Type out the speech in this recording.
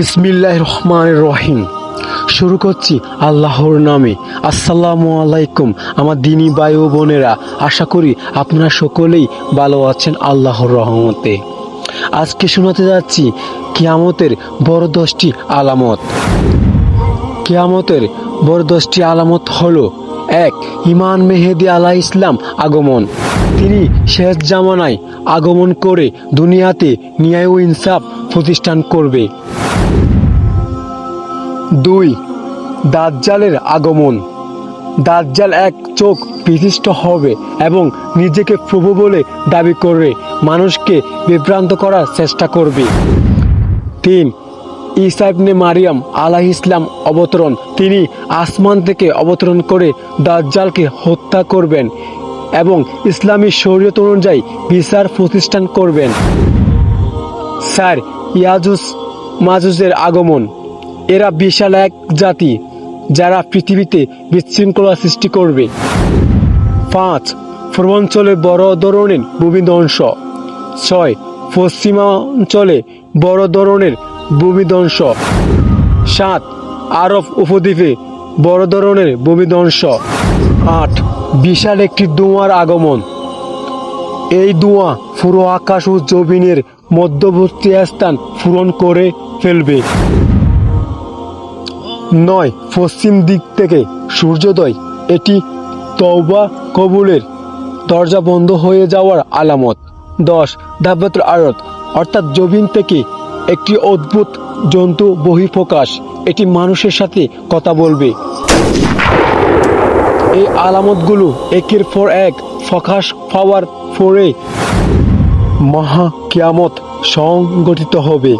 বিসমিল্লাহ রহমান রহিম শুরু করছি আল্লাহর নামে। আসসালামু আলাইকুম আমার দিনী ভাই ও বোনেরা, আশা করি আপনারা সকলেই ভালো আছেন আল্লাহর রহমতে। আজকে শোনাতে যাচ্ছি কিয়ামতের বড় দশটি আলামত। কিয়ামতের বড় দশটি আলামত হলো, এক ইমান মেহেদি আলাহ ইসলাম আগমন। তিনি শেষ জামানায় আগমন করে দুনিয়াতে ন্যায় ও ইনসাফ প্রতিষ্ঠান করবে। দুই, দাজ্জালের আগমন। দাজ্জাল এক চোখ বিশিষ্ট হবে এবং নিজেকে প্রভু বলে দাবি করবে মানুষকে বিভ্রান্ত করার চেষ্টা করবে। তিন ইসাইবনে মারিয়াম আলাহ ইসলাম অবতরণ। তিনি আসমান থেকে অবতরণ করে দাজ্জালকে হত্যা করবেন এবং ইসলামী শরীয়ত অনুযায়ী বিচার প্রতিষ্ঠান করবেন। স্যার ইয়াজুস মাজুজের আগমন। এরা বিশাল এক জাতি যারা পৃথিবীতে বিশৃঙ্খলা সৃষ্টি করবে। পাঁচ, পূর্বাঞ্চলে বড় ধরনের ভূমিধ্বংস ছয়, পশ্চিমাঞ্চলে বড় ধরনের ভূমিধ্বংস সাত, আরব উপদ্বীপে বড় ধরনের ভূমিধ্বংস আট, বিশাল একটি ধোঁয়ার আগমন। এই ধোঁয়া পুরো আকাশ ও জমিনের মধ্যবর্তী স্থান পূরণ করে ফেলবে। নয়, পশ্চিম দিক থেকে সূর্যোদয়। এটি তওবা কবুলের দরজা বন্ধ হয়ে যাওয়ার আলামত। দশ দাব্বাতুল আরত অর্থাৎ জবিন থেকে একটি অদ্ভুত জন্তু বহিঃপ্রকাশ। এটি মানুষের সাথে কথা বলবে। এই আলামতগুলো একের পর এক প্রকাশ পাওয়ার পরে মহা কিয়ামত সংগঠিত হবে।